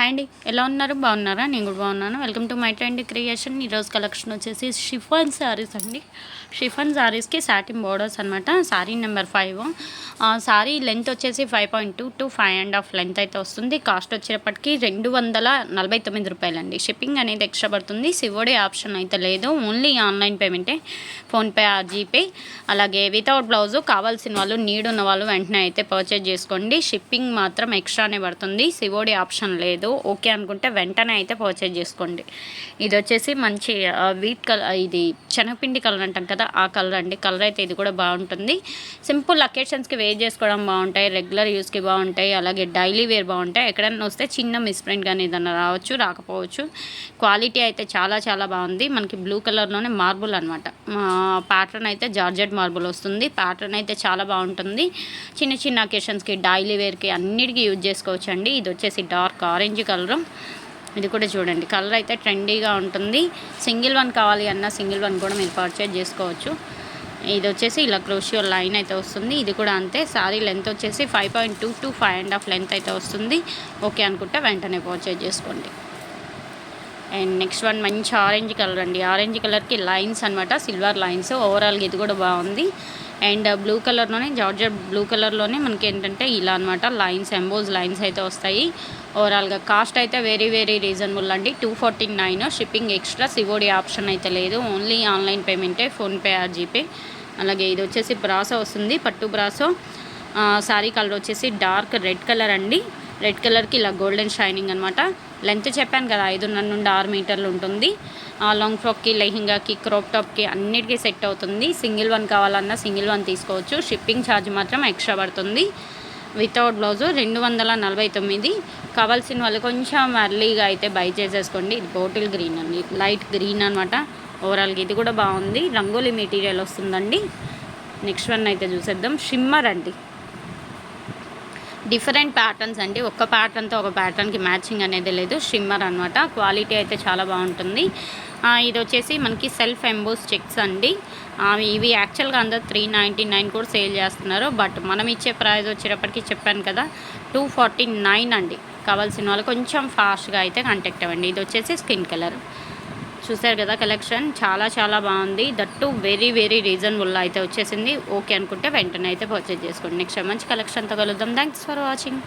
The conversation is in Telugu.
హాయ్ అండి. ఎలా ఉన్నారు? బాగున్నారా? నేను కూడా బాగున్నాను. Welcome to my trend creation ఈరోజు కలెక్షన్ వచ్చేసి షిఫాన్ శారీస్ అండి. షిఫాన్ శారీస్కి సాటిన్ బోర్డర్స్ అనమాట sari number five sari length వచ్చేసి five point two to five and half length అయితే వస్తుంది. కాస్ట్ వచ్చేటప్పటికి రెండు వందల నలభై తొమ్మిది రూపాయలండి. షిప్పింగ్ అనేది ఎక్స్ట్రా పడుతుంది. సివోడే ఆప్షన్ అయితే లేదు. ఓన్లీ ఆన్లైన్ పేమెంటే. ఫోన్పే ఆ జీపే అలాగే వితౌట్ బ్లౌజు కావాల్సిన వాళ్ళు నీడ్ ఉన్న వాళ్ళు వెంటనే అయితే పర్చేజ్ చేసుకోండి. షిప్పింగ్ మాత్రం ఎక్స్ట్రానే పడుతుంది. సివోడే ఆప్షన్ లేదు. ఓకే అనుకుంటే వెంటనే అయితే పర్చేజ్ చేసుకోండి. ఇది వచ్చేసి మంచి వీట్ కలర్ ఇది శనగపిండి కలర్ అంటాం కదా ఆ కలర్ అండి. కలర్ అయితే ఇది కూడా బాగుంటుంది. సింపుల్ అకేషన్స్కి వేర్ చేసుకోవడం బాగుంటాయి రెగ్యులర్ యూస్కి బాగుంటాయి అలాగే డైలీ వేర్ బాగుంటాయి. ఎక్కడైనా వస్తే చిన్న మిస్ప్రింట్ కానీ ఏదన్నా రావచ్చు రాకపోవచ్చు. క్వాలిటీ అయితే చాలా చాలా బాగుంది. మనకి బ్లూ కలర్లోనే మార్బుల్ అనమాట ప్యాటర్న్ అయితే జార్జెట్ మార్బుల్ వస్తుంది. ప్యాటర్న్ అయితే చాలా బాగుంటుంది. చిన్న చిన్న అకేషన్స్కి డైలీ వేర్కి అన్నిటికీ యూజ్ చేసుకోవచ్చు అండి ఇది వచ్చేసి డార్క్ ఆరెంజ్ కలరు ఇది కూడా చూడండి. కలర్ అయితే ట్రెండీగా ఉంటుంది. సింగిల్ వన్ కావాలి అన్న సింగిల్ వన్ కూడా మీరు పర్చేజ్ చేసుకోవచ్చు. ఇది వచ్చేసి ఇలా క్రోషియో లైన్ అయితే వస్తుంది. ఇది కూడా అంతే. సారీ లెంత్ వచ్చేసి five point two to five and half length అయితే వస్తుంది. ఓకే అనుకుంటే వెంటనే పర్చేజ్ చేసుకోండి. అండ్ నెక్స్ట్ వన్ మంచి ఆరెంజ్ కలర్ అండి. ఆరెంజ్ కలర్కి లైన్స్ అనమాట సిల్వర్ లైన్స్. ఓవరాల్గా ఇది కూడా బాగుంది. అండ్ బ్లూ కలర్లోనే జార్జర్ బ్లూ కలర్లోనే మనకి ఏంటంటే ఇలా అనమాట లైన్స్ ఎంబోజ్ లైన్స్ అయితే వస్తాయి. ఓవరాల్గా కాస్ట్ అయితే వెరీ వెరీ రీజనబుల్ అండి. Two forty nine shipping extra COD option అయితే లేదు. ఓన్లీ ఆన్లైన్ పేమెంటే ఫోన్పే ఆర్ జీపే అలాగే ఇది వచ్చేసి బ్రాసో వస్తుంది పట్టు బ్రాసో శారీ కలర్ వచ్చేసి డార్క్ రెడ్ కలర్ అండి. రెడ్ కలర్కి ఇలా గోల్డెన్ షైనింగ్ అనమాట లెంత్ చెప్పాను కదా ఐదున్నర నుండి ఆరు మీటర్లు ఉంటుంది. లాంగ్ ఫ్రాక్కి లెహింగాకి క్రాప్ టాప్కి అన్నిటికీ సెట్ అవుతుంది. సింగిల్ వన్ కావాలన్నా సింగిల్ వన్ తీసుకోవచ్చు. షిప్పింగ్ ఛార్జ్ మాత్రం ఎక్స్ట్రా పడుతుంది. వితౌట్ బ్లౌజు రెండు వందల నలభై తొమ్మిది. కావాల్సిన వాళ్ళు కొంచెం అర్లీగా అయితే బై చేసేసుకోండి. ఇది బాటిల్ గ్రీన్ అండి. లైట్ గ్రీన్ అనమాట ఓవరాల్గా ఇది కూడా బాగుంది. రంగోలీ మెటీరియల్ వస్తుందండి. నెక్స్ట్ వన్ అయితే చూసేద్దాం. షిమ్మర్ అండి. డిఫరెంట్ ప్యాటర్న్స్ అండి. ఒక్క ప్యాటర్న్తో ఒక ప్యాటర్న్కి మ్యాచింగ్ అనేది లేదు. షిమ్మర్ అనమాట క్వాలిటీ అయితే చాలా బాగుంటుంది. ఇది వచ్చేసి మనకి సెల్ఫ్ ఎంబోస్ చెక్స్ అండి. ఇవి యాక్చువల్గా అందరు త్రీ నైంటీ నైన్ కూడా సేల్ చేస్తున్నారు. బట్ మనం ఇచ్చే ప్రైస్ వచ్చేటప్పటికి చెప్పాను కదా టూ ఫార్టీ నైన్ అండి. కావాల్సిన వాళ్ళు కొంచెం ఫాస్ట్గా అయితే కాంటాక్ట్ అవ్వండి. ఇది వచ్చేసి స్కిన్ కలర్ చూసారు కదా కలెక్షన్. చాలా చాలా బాగుంది. దట్టు వెరీ వెరీ రీజనబుల్ అయితే వచ్చేసింది. ఓకే అనుకుంటే వెంటనే అయితే పర్చేజ్ చేసుకోండి. నెక్స్ట్ మంచి కలెక్షన్తో కలుద్దాం. Thanks for watching